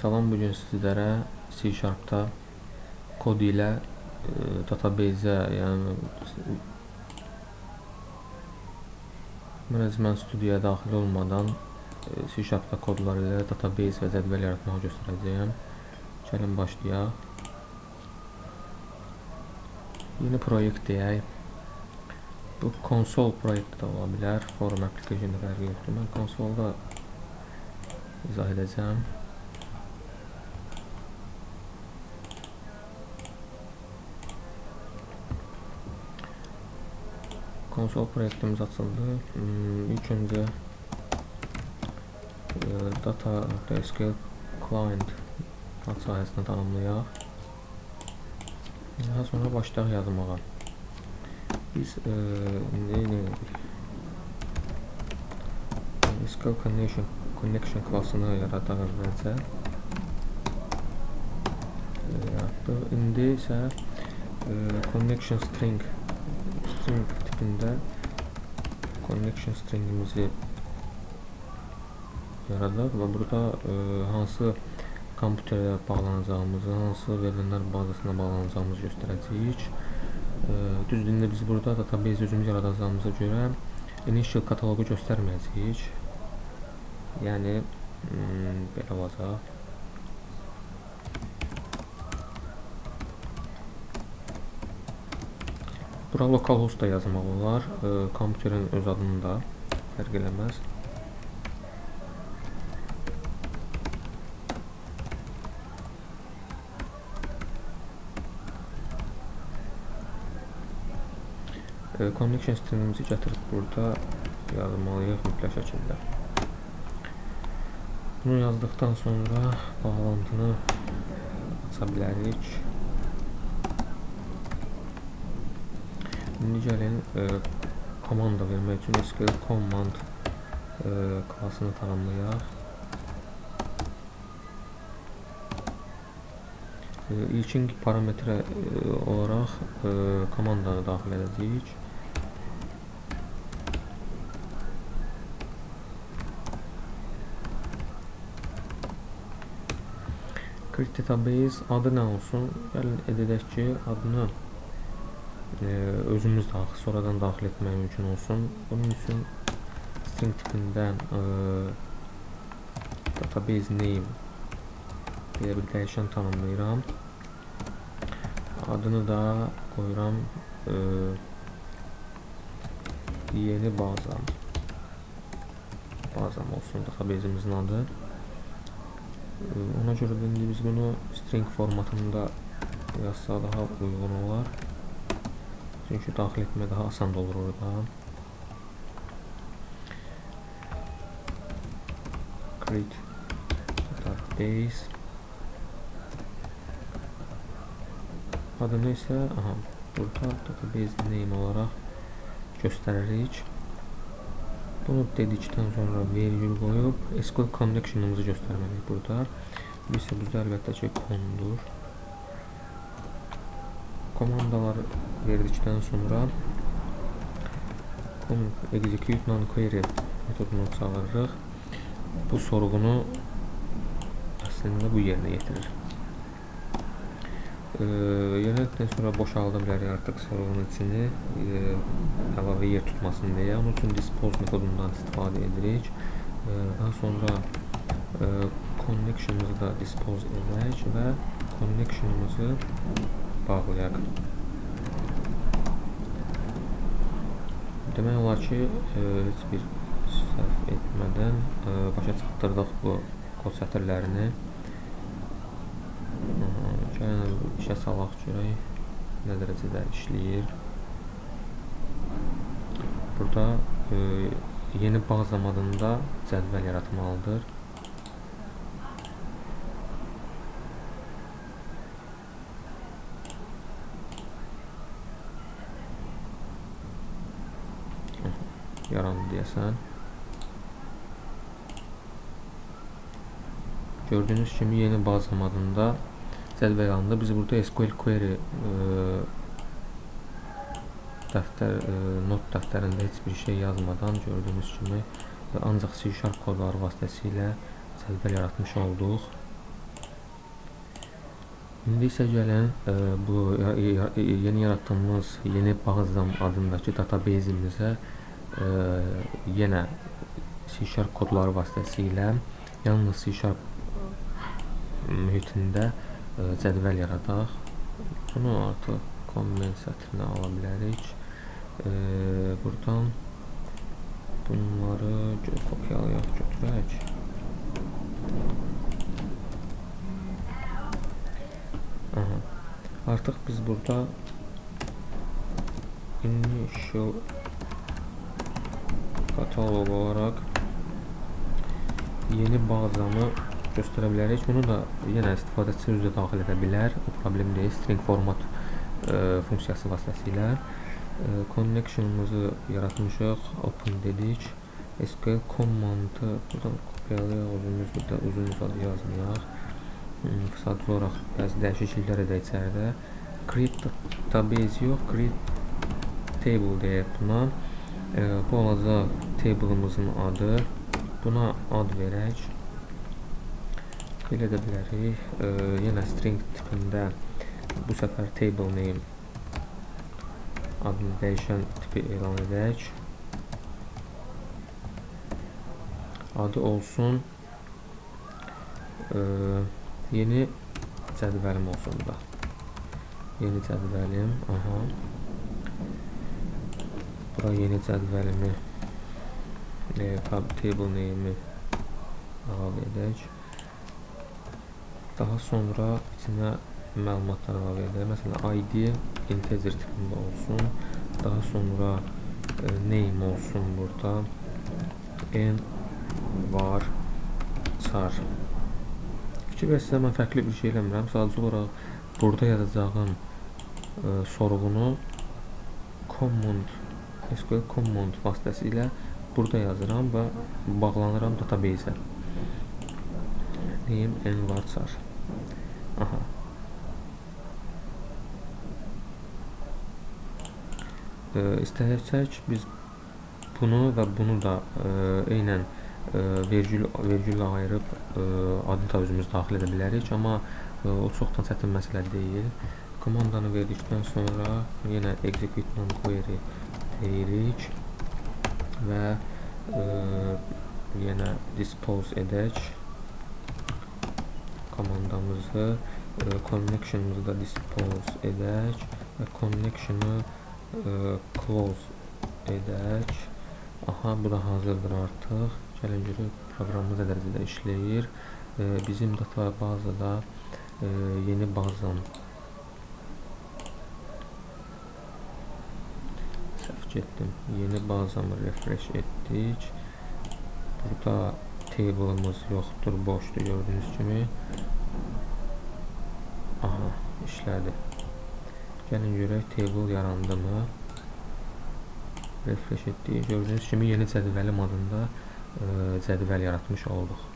Salam, bu gün sizlərə C Sharp-da kod ilə e, database-ə, yəni Management studiyaya daxil olmadan e, C Sharp-da kodlar ilə database və cədvəl yaratmağı göstərəcəyəm. Gəlin başlayaq. Yeni proyekt deyək. Bu konsol proyekti də ola bilər. Forum application-da fərqi yoxdur. Mən konsolda izah edəcəm. Konsol proyektimiz açıldı. Hmm, ilk öncə e, data.sql client ad sahəsini tanımlayaq. Daha sonra başlayaq yazmağa. Biz e, indi nə edirik? SQL connection connection klassını yaradaq əvvəlcə. E, yaratdıq. İndi isə e, connection string string tipində connection stringimizi yaradaq və burada e, hansı kompüterə bağlanacağımızı, hansı verilənlər bazasına bağlanacağımızı göstərəcəyik. E, düzdür, indi biz burada database özümüz yaradacağımıza görə initial kataloqu göstərməyəcəyik. Yəni, hmm, belə olacaq. Bura localhost da yazmaq olar. E, kompüterin öz adını da fərq eləməz. E, connection stringimizi gətirib burada yazmalıyıq mütləq şəkildə. Bunu yazdıqdan sonra bağlantını aça bilərik. İndi gəlin e, komanda vermək üçün SQL command e, klassını tanımlayaq. E, ilkin parametrə e, olaraq e, komandanı daxil edəcəyik. Create database adı nə olsun? Gəlin edək ki, adını e, özümüz daxil, sonradan daxil etmək mümkün olsun. Bunun üçün string tipindən e, database name deyə bir dəyişən tanımlayıram. Adını da qoyuram e, yeni bazam. Bazam olsun database'imizin adı. E, ona görə də indi biz bunu string formatında yazsa daha uyğun olar. Çünki daxil etmək daha asan olur orada. Create database adını isə aha, burada database name olaraq göstəririk. Bunu dedikdən sonra vergül qoyub SQL connection'ımızı göstərməliyik burada. Bu isə bizdə əlbəttə ki, condur komandalar verdikdən sonra execute non-query metodunu çağırırıq. Bu sorğunu əslində bu yerinə yetirir. E, yönətdən sonra boşalda bilərik artıq sorğunun içini e, əlavə yer tutmasın deyə. Onun üçün dispose metodundan istifadə edirik. E, daha sonra e, connection'ımızı da dispose edək və connection'ımızı bağlayaq. Demək olar ki, e, heç bir səhv etmədən e, başa çatdırdıq bu kod sətirlərini. Gəlin işə salaq görək nə dərəcədə işləyir. Burada e, yeni baza adında cədvəl yaratmalıdır. Yarandı deyəsən. Gördüyünüz kimi yeni bazam adında cədvəl yanında biz burada SQL query e, dəftər e, not dəftərində heç bir şey yazmadan gördüyünüz kimi ancaq C# kodları vasitəsilə cədvəl yaratmış olduq. İndi isə gəlin ə, bu yeni yaratdığımız yeni bazam adındakı databazimizə ə, yenə C# kodları vasitəsilə yalnız C# mühitində cədvəl yaradaq. Bunu artıq komment sətrinə ala bilərik. Buradan bunları kopyalayaq, götürək. Aha. Artıq biz burada initial katalog olaraq yeni bazanı göstərə bilərik. Bunu da yenə istifadəçi də daxil edə bilər. O problem deyil. String format ə, funksiyası vasitəsilə ə, connection'ımızı yaratmışıq. Open dedik. SQL komandı buradan kopyalayaq. Özümüz burada uzun zad yazmayaq. Sadəcə olaraq bəzi dəyişikliklər edək içəridə. Create database yox, create table deyək buna. E, bu olacaq table'ımızın adı. Buna ad verək. Belə edə bilərik. E, yenə string tipində bu səfər table name adını dəyişən tipi elan edək. Adı olsun. E, yeni cədvəlim olsun da. Yeni cədvəlim. Aha. Bura yeni cədvəlimi e, tab table name-i əlavə edək. Daha sonra içinə məlumatlar əlavə edək. Məsələn, ID integer tipində olsun. Daha sonra e, name olsun burada. N var char. Fikir versə mən fərqli bir şey eləmirəm. Sadəcə olaraq burada yazacağım ə, sorğunu command SQL command vasitəsilə burada yazıram və bağlanıram database-ə. Name n varchar. Aha. Ə, istəsək biz bunu və bunu da ə, eynən ə, vergül vergüllə ayırıb ə, adını da özümüz daxil edə bilərik, amma ə, o çoxdan çətin məsələ deyil. Komandanı verdikdən sonra yenə execute non-query deyirik və ə, yenə dispose edək komandamızı ə, connection'ımızı da dispose edək və connection'ı ə, close edək. Aha, bu da hazırdır artıq. Gəlin görək proqramımız nə dərəcədə işləyir. E, bizim databazada e, yeni bazam səhv getdim. Yeni bazamı refresh etdik. Burada table'ımız yoxdur, boşdur gördüyünüz kimi. Aha, işlədi. Gəlin görək table yarandımı? refresh etdik. Gördüyünüz kimi yeni cədvəlim adında ə, cədvəl yaratmış olduq.